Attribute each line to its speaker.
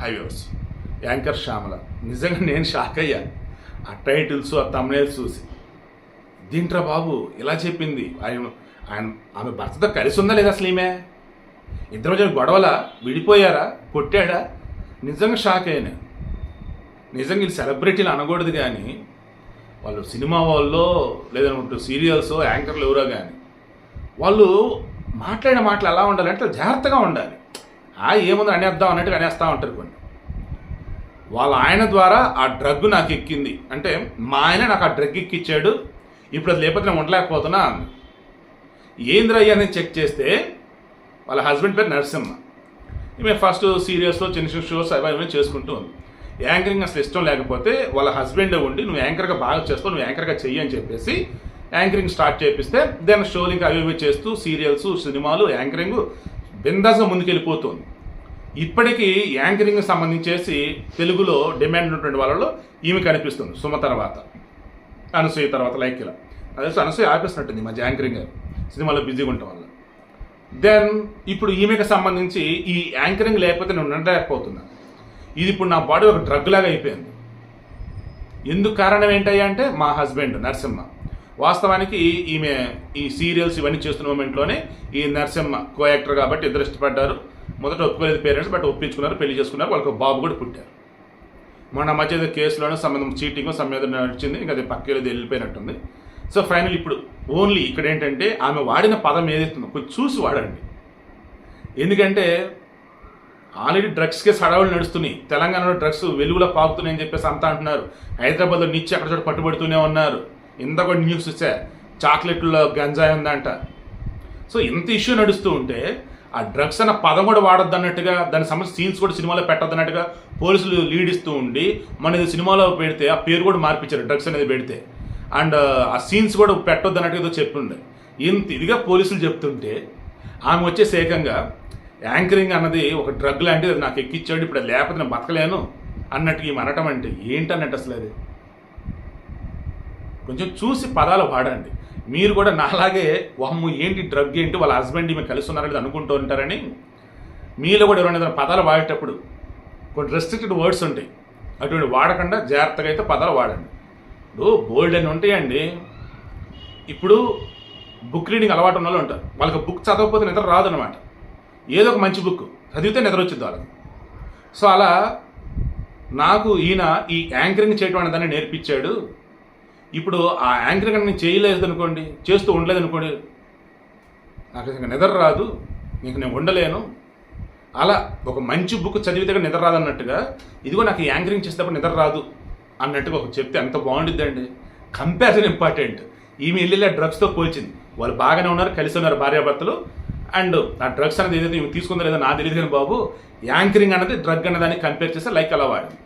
Speaker 1: Highways. Anchor Shyamala. నిజంగా నేను shock అయ్యా. ఆ టైటిల్స్ ఆ తమిళేల్స్ చూసి. దీంట్రా బాబు ఇలా చెప్పింది. ఆయన ఆయన ఆమె భర్తతో కలిసి ఉందా లేదా అసలు ఈమె? ఇద్దరు మధ్య గొడవల? విడిపోయారా? కొట్టాడా? నిజంగా షాక్ అయ్యాను. నిజంగా వీళ్ళు సెలబ్రిటీలు అనకూడదు కానీ వాళ్ళు సినిమా వాళ్ళో లేదంటే సీరియల్స్ యాంకర్లు ఎవరో కానీ వాళ్ళు మాట్లాడిన మాటలు ఎలా ఉండాలంటే జాగ్రత్తగా ఉండాలి. ఆ ఏముంది అనేద్దాం అన్నట్టుగా అనేస్తా ఉంటారు కొన్ని. వాళ్ళ ఆయన ద్వారా ఆ డ్రగ్ నాకు ఎక్కింది. అంటే మా ఆయన నాకు ఆ డ్రగ్ ఎక్కిచ్చాడు. ఇప్పుడు అది లేకపోతే నేను ఉండలేకపోతున్నా అంది ఏంద్రయ్య అని చెక్ చేస్తే వాళ్ళ హస్బెండ్ పేరు నరసింహ. ఈమె ఫస్ట్ సీరియల్స్లో చిన్న చిన్న షోస్ అవి చేసుకుంటూ ఉంది యాంకరింగ్ అసలు ఇష్టం లేకపోతే వాళ్ళ హస్బెండ్ ఉండి నువ్వు యాంకర్గా బాగా చేస్తావు నువ్వు యాంకర్గా చెయ్యి అని చెప్పేసి యాంకరింగ్ స్టార్ట్ చేపిస్తే దెన్ షోలింగ్ అవి ఇవి చేస్తూ సీరియల్స్ సినిమాలు యాంకరింగ్ బిందాసం ముందుకెళ్ళిపోతుంది. ఇప్పటికీ యాంకరింగ్ సంబంధించేసి తెలుగులో డిమాండ్ ఉన్నటువంటి వాళ్ళలో ఈమె కనిపిస్తుంది సుమ తర్వాత. అనసూయ తర్వాత లైక్ ఇలా అదే అనసూయ ఆపేసినట్టుంది మంచి యాంకరింగ్. సినిమాలో బిజీగా ఉండటం వల్ల. దెన్ ఇప్పుడు ఈమెకి సంబంధించి ఈ యాంకరింగ్ లేకపోతే నేను ఉండలేకపోతున్నా. ఇది ఇప్పుడు నా బాడీ ఒక డ్రగ్ లాగా అయిపోయింది. ఎందుకు కారణం ఏంటయ్యా అంటే మా హస్బెండ్ నరసింహ. వాస్తవానికి ఈమె ఈ సీరియల్స్ ఇవన్నీ చేస్తున్న మూమెంట్లోనే ఈ నరసింహ కో యాక్టర్ కాబట్టి ఇద్దరు ఇష్టపడ్డారు. మొదట ఒప్పుకోలేదు పేరెంట్స్ బట్ ఒప్పించుకున్నారు పెళ్ళి చేసుకున్నారు. వాళ్ళకి బాబు కూడా పుట్టారు. మొన్న మధ్య ఏదో కేసులోనే సంబంధం చీటింగ్ సంబంధం నడిచింది ఇంకా అది పక్కేది వెళ్ళిపోయినట్టుంది. సో ఫైనల్ ఇప్పుడు ఓన్లీ ఇక్కడ ఏంటంటే ఆమె వాడిన పదం ఏదైతుందో కొంచెం చూసి వాడండి. ఎందుకంటే ఆల్రెడీ డ్రగ్స్ కేసు హడావులు నడుస్తున్నాయి. తెలంగాణలో డ్రగ్స్ వెలుగులో పాకుతున్నాయని చెప్పేసి అంతా అంటున్నారు. హైదరాబాద్లో నిచ్చి అక్కడ చోట పట్టుబడుతూనే ఉన్నారు. ఇంత కూడా న్యూస్ ఇచ్చా చాక్లెట్లో గంజాయి ఉందంట. సో ఇంత ఇష్యూ నడుస్తూ ఉంటే ఆ డ్రగ్స్ అన్న పదం కూడా వాడద్దు అన్నట్టుగా దాని సంబంధించిన సీన్స్ కూడా సినిమాలో పెట్టద్దు అన్నట్టుగా పోలీసులు లీడ్ ఇస్తూ ఉండి మన ఇది సినిమాలో పెడితే ఆ పేరు కూడా మార్పించారు డ్రగ్స్ అనేది పెడితే. అండ్ ఆ సీన్స్ కూడా పెట్టొద్దు అన్నట్టుగా ఏదో చెప్తుండే ఇంత ఇదిగా పోలీసులు చెప్తుంటే ఆమె వచ్చేసి ఏకంగా యాంకరింగ్ అన్నది ఒక డ్రగ్ లాంటిది అది నాకు ఎక్కిచ్చాడు ఇప్పుడు లేకపోతే నేను బతకలేను అన్నట్టు ఈమె అనటం అంటే ఏంటన్నట్టు అసలు అది? కొంచెం చూసి పదాలు వాడండి. మీరు కూడా నాలాగే వామ్ము ఏంటి డ్రగ్ ఏంటి వాళ్ళ హస్బెండ్ ఈమె కలిసి ఉన్నారని అనుకుంటూ ఉంటారని? మీలో కూడా ఎవరైనా పదాలు వాడేటప్పుడు కొన్ని రెస్ట్రిక్టెడ్ వర్డ్స్ ఉంటాయి. అటువంటి వాడకుండా జాగ్రత్తగా అయితే పదాలు వాడండి. ఇప్పుడు బోల్డ్ అని ఉంటాయండి. ఇప్పుడు బుక్ రీడింగ్ అలవాటు ఉన్న వాళ్ళు ఉంటారు. వాళ్ళకి బుక్ చదవకపోతే నిద్ర రాదనమాట ఏదో ఒక మంచి బుక్ చదివితే నిద్ర వచ్చింది వాళ్ళకి. సో అలా నాకు ఈయన ఈ యాంకరింగ్ చేయటం అనే దాన్ని నేర్పించాడు. ఇప్పుడు ఆ యాంకరింగ్ అని నేను చేయలేదు అనుకోండి చేస్తూ ఉండలేదు అనుకోండి నాకు ఇంకా నిద్ర రాదు ఇంక నేను ఉండలేను. అలా ఒక మంచి బుక్ చదివితే నిద్ర రాదు అన్నట్టుగా ఇదిగో నాకు యాంకరింగ్ చేసేటప్పుడు నిద్ర రాదు అన్నట్టుగా ఒక చెప్తే ఎంత బాగుండిద్దండి. కంపారిజన్ ఇంపార్టెంట్ ఈమె వెళ్ళి డ్రగ్స్తో పోల్చింది. వాళ్ళు బాగానే ఉన్నారు కలిసి ఉన్నారు భార్యాభర్తలు. అండ్ ఆ డ్రగ్స్ అనేది ఏదైతే తీసుకుందో లేదో నాకు తెలియదు కానీ బాబు యాంకరింగ్ అనేది డ్రగ్ అన్నదాన్ని కంపేర్ చేస్తే లైక్ అలా వాడింది.